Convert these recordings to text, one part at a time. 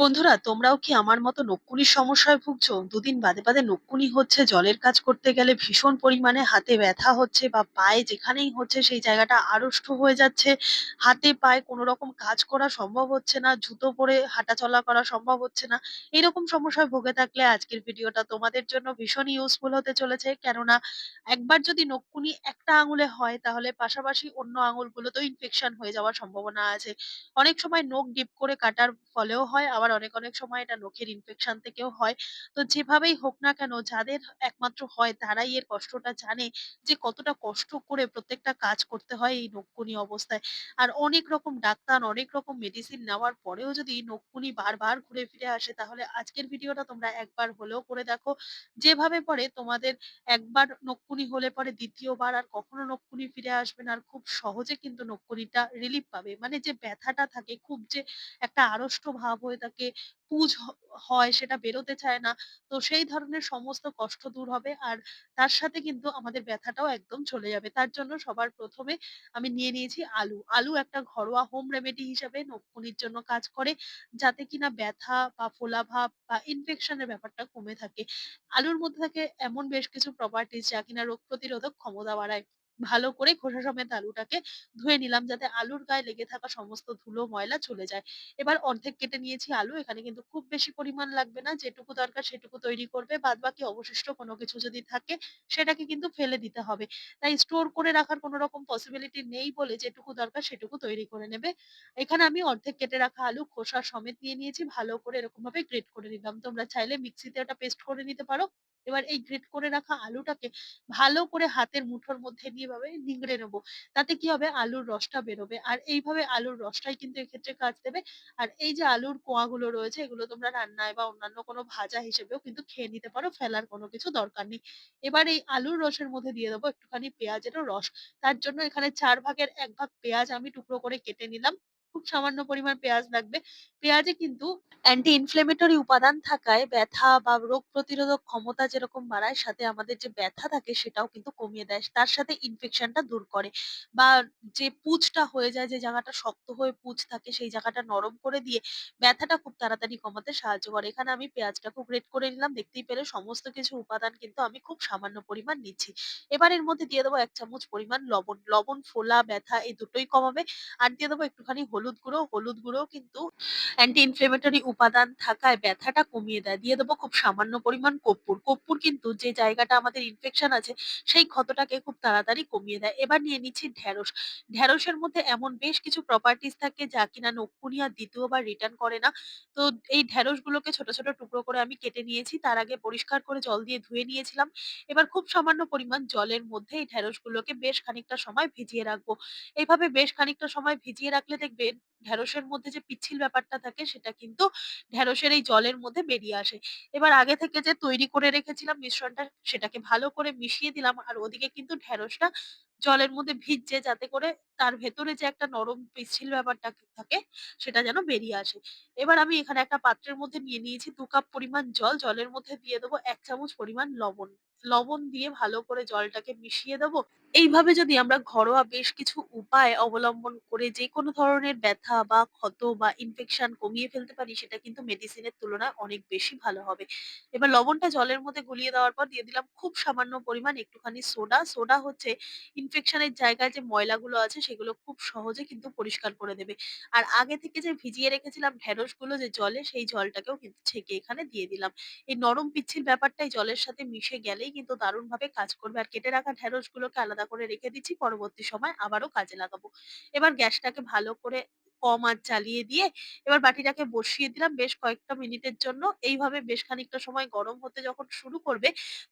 বন্ধুরা তোমরাও কি আমার মতো নকুনির সমস্যায় ভুগছো? দুদিন বাদে, বাদে নকুনি হচ্ছে, জলের কাজ করতে গেলে ভীষণ পরিমাণে হাতে ব্যথা হচ্ছে বা পায়ে যেখানেই হচ্ছে সেই জায়গাটা আড়ষ্ট হয়ে যাচ্ছে। হাতে পায়ে কোনরকম কাজ করা সম্ভব হচ্ছে না। জুতো পরে হাঁটাচলা করা সম্ভব হচ্ছে না। এরকম সমস্যায় ভুগে থাকলে আজকের ভিডিওটা তোমাদের জন্য ভীষণ ইউজফুল হতে চলেছে। কেননা একবার যদি নকুনি একটা আঙুলে হয় তাহলে পাশাপাশি অন্য আঙুলগুলোতেও ইনফেকশন হয়ে যাওয়ার সম্ভাবনা আছে। অনেক সময় নখ ডিপ করে কাটার ফলেও হয়, আবার অনেক, অনেক সময় এটা নখের ইনফেকশন থেকেও হয়। তো যেভাবেই হোক না কেন যাদের একমাত্র হয় তারাই এর কষ্টটা জানে যে কতটা কষ্ট করে প্রত্যেকটা কাজ করতে হয় এই নকুনি অবস্থায়। আর অনেক রকম ডাক্তার, অনেক রকম মেডিসিন নেওয়ার পরেও যদি নকুনি বারবার ঘুরে ফিরে আসে তাহলে আজকের ভিডিওটা তোমরা একবার হলেও করে দেখো। যেভাবে পরে তোমাদের একবার নকুনি হলে পরে দ্বিতীয়বার আর কখনো নকুনি ফিরে আসবে না। আর খুব সহজে কিন্তু নকুনিটা রিলিফ পাবে। মানে যে ব্যথাটা থাকে খুব যে একটা আড়ষ্ট ভাব হয়ে থাকে, পুজ হ, হয় সেটা বেরোতে চায় না। তো সেই ধরনের সমস্ত কষ্ট দূর হবে। আর তার সাথে কিন্তু আমাদের ব্যথাটাও একদম চলে যাবে। তার জন্য সবার ১ম এ আমি নিয়ে নিয়েছি আলু। আলু একটা ঘরোয়া হোম রেমেডি হিসাবে নকুনির জন্য কাজ করে। যাতে কিনা ব্যথা বা ফোলাভাব বা ইনফেকশন এর ব্যাপারটা কমে থাকে। আলুর মধ্যে থাকে এমন বেশ কিছু প্রপার্টিজ যা কিনা রোগ প্রতিরোধক ক্ষমতা বাড়ায়। ভালো করে খোসা সমেত আলুটাকে ধুয়ে নিলাম যাতে আলুর গায়ে লেগে থাকা সমস্ত ধুলো, ময়লা চলে যায়। এবার অর্ধেক কেটে নিয়েছি আলু। এখানে কিন্তু খুব বেশি পরিমাণ লাগবে না। যেটুকু দরকার সেটুকু তৈরি করবে। বাদবাকি অবশিষ্ট কোনো কিছু যদি থাকে সেটাকে কিন্তু ফেলে দিতে হবে। তাই স্টোর করে রাখার কোনো রকম পসিবিলিটি নেই বলে যেটুকু দরকার সেটুকু তৈরি করে নেবে। এখানে আমি অর্ধেক কেটে রাখা আলু খোসা সমেত নিয়ে নিয়েছি। ভালো করে এরকমভাবে গ্রেট করে নিলাম। তোমরা চাইলে মিক্সিতে ওটা পেস্ট করে নিতে পারো। এবার এই গ্রেট করে রাখা আলুটাকে ভালো করে হাতের মুঠোর মধ্যে নিয়ে এভাবে নিংড়ে নেব তাতে কি হবে আলুর রসটা বেরোবে। আর এইভাবে আলুর রসটাই কিন্তু এক্ষেত্রে কাজ দেবে। আর এই যে আলুর কোয়াগুলো রয়েছে, এগুলো তোমরা রান্নায় বা অন্যান্য কোনো ভাজা হিসেবেও কিন্তু খেয়ে নিতে পারো। ফেলার কোনো কিছু দরকার নেই। এবার এই আলুর রসের মধ্যে দিয়ে দেবো একটুখানি পেঁয়াজেরও রস। তার জন্য এখানে চার ভাগের এক ভাগ পেঁয়াজ আমি টুকরো করে কেটে নিলাম। খুব সামান্য পরিমাণ পেঁয়াজ লাগবে। পেঁয়াজে কিন্তু অ্যান্টি ইনফ্লেমেটরি উপাদান থাকায় ব্যথা বা রোগ প্রতিরোধক ক্ষমতা যেরকম বাড়ায় সাথে আমাদের যে ব্যথা থাকে সেটাও কিন্তু কমিয়ে দেয়। তার সাথে ইনফেকশনটা দূর করে। বা যে পুঁজটা হয়ে যায় যে জায়গাটা শক্ত হয়ে পুঁজ থাকে সেই জায়গাটা নরম করে দিয়ে ব্যথাটা খুব তাড়াতাড়ি কমাতে সাহায্য করে। এখানে আমি পেঁয়াজটা খুব গ্রেট করে নিলাম। দেখতেই পেলে সমস্ত কিছু উপাদান কিন্তু আমি খুব সামান্য পরিমাণ নিচ্ছি। এবার এর মধ্যে দিয়ে দেবো ১ চামচ পরিমাণ লবণ। লবণ ফোলা, ব্যথা এই দুটোই কমাবে। আর দিয়ে দেবো একটুখানি হলুদ গুঁড়ো। হলুদ গুঁড়ো কিন্তু অ্যান্টি ইনফ্লেমেটরি উপাদান থাকায় ব্যথাটা কমিয়ে দেয়। দিয়ে দেবো খুব সামান্য পরিমাণ কর্পূর। কর্পূর কিন্তু যে জায়গাটা আমাদের ইনফেকশন আছে সেই ক্ষতটাকে খুব তাড়াতাড়ি কমিয়ে দেয়। এবার নিয়ে নিচ্ছি ঢেঁড়স। ঢেঁড়সের মধ্যে এমন বেশ কিছু প্রপার্টিস থাকে যা কিনা নকুনি আর দ্বিতীয়বার রিটার্ন করে না। তো এই ঢেঁড়সগুলোকে ছোট, ছোট টুকরো করে আমি কেটে নিয়েছি। তার আগে পরিষ্কার করে জল দিয়ে ধুয়ে নিয়েছিলাম। এবার খুব সামান্য পরিমাণ জলের মধ্যে এই ঢেঁড়সগুলোকে বেশ খানিকটা সময় ভিজিয়ে রাখব। এইভাবে বেশ খানিকটা সময় ভিজিয়ে রাখলে দেখবেন ঢেঁড়সের মধ্যে যে পিচ্ছিল ব্যাপারটা থাকে, সেটা কিন্তু ঢেঁড়সের এই জলের মধ্যে বেরিয়ে আসে। এবার আগে থেকে যে তৈরি করে রেখেছিলাম মিশ্রণটা, সেটাকে ভালো করে মিশিয়ে দিলাম। আর ওদিকে কিন্তু ঢেঁড়সটা জলের মধ্যে ভিজছে যাতে করে তার ভেতরে যে একটা নরম পিচ্ছিল ব্যাপারটা থাকে, সেটা যেন বেরিয়ে আসে। এবার আমি এখানে একটা পাত্রের মধ্যে নিয়ে নিয়েছি দু কাপ পরিমাণ জল। জলের মধ্যে দিয়ে দেবো এক চামচ পরিমাণ লবণ। লবণ দিয়ে ভালো করে জলটাকে মিশিয়ে দেবো। এইভাবে যদি আমরা ঘরোয়া বেশ কিছু উপায় অবলম্বন করে যেকোনো ধরনের ব্যথা বা ক্ষত বা ইনফেকশন কমিয়ে ফেলতে পারি, সেটা কিন্তু মেডিসিনের তুলনায় অনেক বেশি ভালো হবে। এবার লবণটা জলের মধ্যে গুলিয়ে দেওয়ার পর দিয়ে দিলাম খুব সামান্য পরিমাণ একটুখানি সোডা। সোডা হচ্ছে ইনফেকশন এর জায়গায় যে ময়লাগুলো আছে, সেগুলো খুব সহজে কিন্তু পরিষ্কার করে দেবে। আর আগে থেকে যে ভিজিয়ে রেখেছিলাম ঢেঁড়সগুলো যে জলে, সেই জলটাকেও কিন্তু ছেঁকে এখানে দিয়ে দিলাম। এই নরম পিচ্ছিল ব্যাপারটাই জলের সাথে মিশে গেলেই কিন্তু দারুণভাবে কাজ করবে। আর কেটে রাখা ঢেঁড়সগুলোকে আলাদা করে রেখে দিচ্ছি। পরবর্তী সময় আবারও কাজে লাগাবো। এবার গ্যাসটাকে ভালো করে কম আঁচ জ্বালিয়ে দিয়ে এবার বাটিটাকে বসিয়ে দিলাম বেশ কয়েকটা মিনিটের জন্য। এইভাবে বেশ খানিকটা সময় গরম হতে যখন শুরু করবে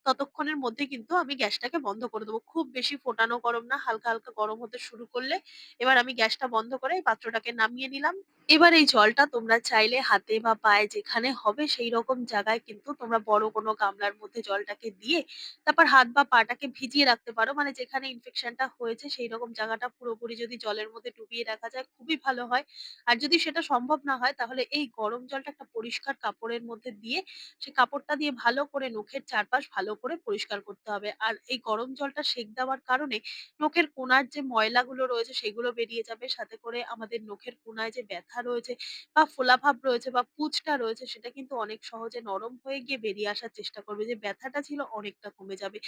ততক্ষণের মধ্যে কিন্তু আমি গ্যাসটাকে বন্ধ করে দেবো। খুব বেশি ফোটানো গরম না, হালকা, হালকা গরম হতে শুরু করলে এবার আমি গ্যাসটা বন্ধ করে পাত্রটাকে নামিয়ে নিলাম। এবার এই জলটা তোমরা চাইলে হাতে বা পায়ে যেখানে হবে সেইরকম জায়গায় কিন্তু তোমরা বড় কোনো গামলার মধ্যে জলটাকে দিয়ে তারপর হাত বা পাটাকে ভিজিয়ে রাখতে পারো। মানে যেখানে ইনফেকশনটা হয়েছে সেইরকম জায়গাটা পুরোপুরি যদি জলের মধ্যে ডুবিয়ে রাখা যায় খুবই ভালো। হয়। আর যদি সেটা সম্ভব না হয় তাহলে এই গরম জলটা একটা পরিষ্কার কাপড়ের মধ্যে দিয়ে সে কাপড়টা দিয়ে ভালো করে নখের চারপাশ ভালো করে পরিষ্কার করতে হবে। আর এই গরম জলটা সেঁক দেওয়ার কারণে নখের কোনার যে ময়লাগুলো রয়েছে সেগুলো বেরিয়ে যাবে। সাথে করে আমাদের নখের কোনায় যে ব্যথা রয়েছে বা ফোলাভাব রয়েছে বা পুঁজটা রয়েছে, সেটা কিন্তু অনেক সহজে নরম হয়ে গিয়ে বেরিয়ে আসার চেষ্টা করবে। যে ব্যথাটা ছিল অনেকটা কমে যাবে।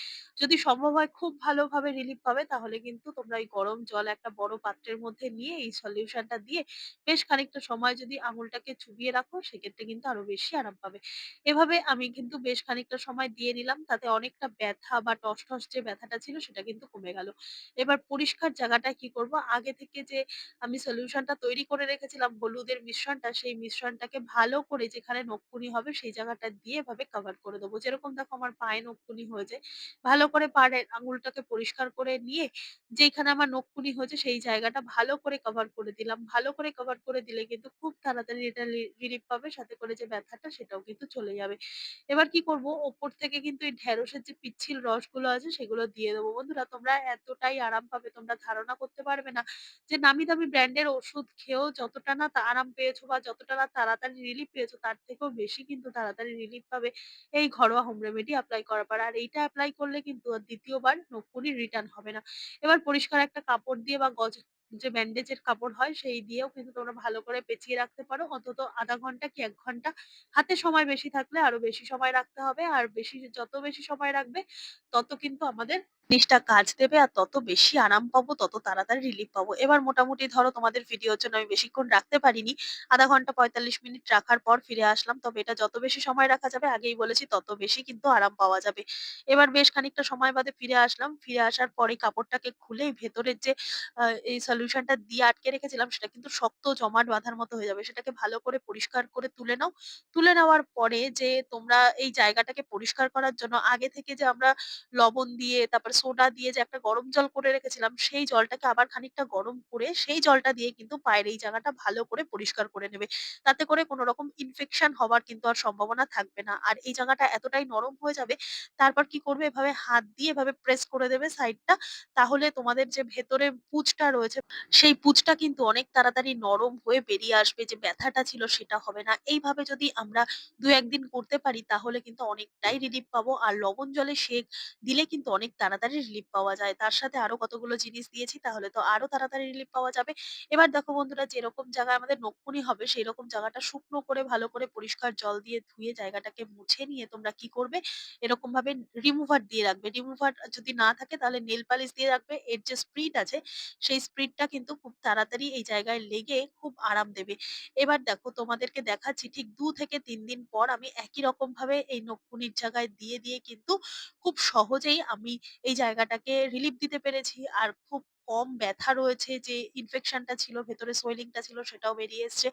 যদি সম্ভব হয় খুব ভালোভাবে রিলিফ পাবে, তাহলে কিন্তু তোমরা এই গরম জল একটা বড় পাত্রের মধ্যে নিয়ে এই সলিউশনটা দিয়ে বেশ খানিকটা সময় যদি আঙুলটাকে চুবিয়ে রাখো, সেক্ষেত্রে কিন্তু আরও বেশি আরাম পাবে। এভাবে আমি কিন্তু বেশ খানিকটা সময় দিয়ে নিলাম। তাতে অনেকটা ব্যথা বা টসটস যে ব্যথাটা ছিল, সেটা কিন্তু কমে গেল। এবার পরিষ্কার জায়গাটা কি করব? আগে থেকে যে আমি সলিউশনটা তৈরি করে রেখেছিলাম হলুদের মিশ্রণটা, সেই মিশ্রণটাকে ভালো করে যেখানে নখকুনি হবে সেই জায়গাটা দিয়ে এভাবে কভার করে দেবো। যেরকম দেখো আমার পায়ে নখকুনি হয়েছে। ভালো করে পাড়ের আঙুলটাকে পরিষ্কার করে নিয়ে যেইখানে আমার নখকুনি হয়েছে সেই জায়গাটা ভালো করে কভার করে দিলাম। ভালো করে কভার করে দিলে কিন্তু খুব তাড়াতাড়ি এটা রিলিফ পাবে। সাথে করে যে ব্যথাটা সেটাও কিন্তু চলে যাবে। এবার কি করব? ওপর থেকে কিন্তু এই ঢেঁড়সের যে পিচ্ছিল রসগুলো আছে সেগুলো দিয়ে দেবো। বন্ধুরা তোমরা এতটাই আরাম পাবে তোমরা ধারণা করতে পারবে না যে নামি দামি ব্র্যান্ডের ওষুধ খেয়েও যতটা না আরাম পেয়েছ বা যতটা তাড়াতাড়ি রিলিফ পেয়েছ, তার থেকেও বেশি কিন্তু তাড়াতাড়ি রিলিফ পাবে এই ঘরোয়া হোম রেমেডি এপ্লাই করার পর। আর এইটা এপ্লাই করলে কিন্তু আর দ্বিতীয়বার নখকুনি রিটার্ন হবে না। এবার পরিষ্কার একটা কাপড় দিয়ে বা গজ, যে ব্যান্ডেজের কাপড় হয়, সেই দিয়েও কিন্তু তোমরা ভালো করে পেঁচিয়ে রাখতে পারো। অন্তত আধা ঘণ্টা কি এক ঘণ্টা। হাতে সময় বেশি থাকলে আরও বেশি সময় রাখতে হবে। আর বেশি, যত বেশি সময় রাখবে, তত কিন্তু আমাদের জিনিসটা কাজ দেবে আর তত বেশি আরাম পাবো, তত তাড়াতাড়ি রিলিফ পাবো। এবার মোটামুটি ধরো তোমাদের ভিডিওর জন্য আমি বেশিক্ষণ রাখতে পারিনি। আধা ঘণ্টা ৪৫ মিনিট রাখার পর ফিরে আসলাম। তবে এটা যত বেশি সময় রাখা যাবে আগেই বলেছি তত বেশি কিন্তু আরাম পাওয়া যাবে। এবার বেশ খানিকটা সময় বাদে ফিরে আসলাম। ফিরে আসার পরে কাপড়টাকে খুলেই ভেতরের যে এই সলিউশনটা দিয়ে আটকে রেখেছিলাম সেটা কিন্তু শক্ত জমাট বাঁধার মতো হয়ে যাবে। সেটাকে ভালো করে পরিষ্কার করে তুলে নাও। তুলে নেওয়ার পরে যে তোমরা এই জায়গাটাকে পরিষ্কার করার জন্য আগে থেকে যে আমরা লবণ দিয়ে তারপরে সোডা দিয়ে যে একটা গরম জল করে রেখেছিলাম, সেই জলটাকে আবার খানিকটা গরম করে সেই জলটা দিয়ে কিন্তু পায়ের এই জায়গাটা ভালো করে পরিষ্কার করে নেবে। তাতে করে কোন রকম ইনফেকশন হওয়ার কিন্তু আর সম্ভাবনা থাকবে না। আর এই জায়গাটা এতটাই নরম হয়ে যাবে, তারপর কি করবে এভাবে হাত দিয়ে এভাবে প্রেস করে দেবে সাইডটা। তাহলে তোমাদের যে ভেতরে পুঁজটা রয়েছে, সেই পুঁজটা কিন্তু অনেক তাড়াতাড়ি নরম হয়ে বেরিয়ে আসবে। যে ব্যথাটা ছিল সেটা হবে না। এইভাবে যদি আমরা দু একদিন করতে পারি তাহলে কিন্তু অনেকটাই রিলিফ পাবো। আর লবণ জলে সেঁক দিলে কিন্তু অনেক তাড়াতাড়ি রিলিফ পাওয়া যায়। তার সাথে আরও কতগুলো জিনিস দিয়েছি তাহলে তো আরও তাড়াতাড়ি রিলিফ পাওয়া যাবে। এবার দেখো বন্ধুরা যেরকম জায়গায় আমাদের নখকুনি হবে সেইরকম জায়গাটা শুকনো করে ভালো করে পরিষ্কার জল দিয়ে ধুয়ে জায়গাটাকে মুছে নিয়ে তোমরা কি করবে এরকমভাবে রিমুভার দিয়ে রাখবে। রিমুভার যদি না থাকে তাহলে নেল পালিশ দিয়ে রাখবে। এর যে স্প্রিট আছে সেই স্প্রিটটা কিন্তু খুব তাড়াতাড়ি এই জায়গায় লেগে খুব আরাম দেবে। এবার দেখো তোমাদেরকে দেখাচ্ছি ঠিক দু থেকে তিন দিন পর আমি একই রকম ভাবে এই নখকুনির জায়গায় দিয়ে, দিয়ে কিন্তু খুব সহজেই আমি এই জায়গাটাকে রিলিফ দিতে পেরেছি। আর খুব কম ব্যথা রয়েছে যে ইনফেকশনটা ছিল ভেতরে সোয়েলিংটা ছিল সেটাও বেরিয়ে এসছে।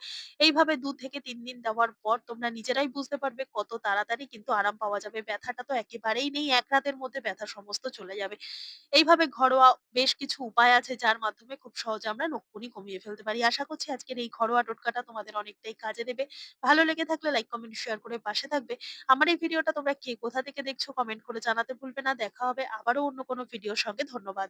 এইভাবে দু থেকে তিন দিন দেওয়ার পর তোমরা নিজেরাই বুঝতে পারবে কত তাড়াতাড়ি কিন্তু আরাম পাওয়া যাবে। ব্যথাটা তো একেবারেই নেই। এক রাতের মধ্যে ব্যথা সমস্ত চলে যাবে। এইভাবে ঘরোয়া বেশ কিছু উপায় আছে যার মাধ্যমে খুব সহজে আমরা নখকুনি কমিয়ে ফেলতে পারি। আশা করছি আজকের এই ঘরোয়া টোটকাটা তোমাদের অনেকটাই কাজে দেবে। ভালো লেগে থাকলে লাইক, কমেন্ট, শেয়ার করে পাশে থাকবে। আমার এই ভিডিওটা তোমরা কে কোথা থেকে দেখছ কমেন্ট করে জানাতে ভুলবে না। দেখা হবে আবারও অন্য কোনো ভিডিওর সঙ্গে। ধন্যবাদ।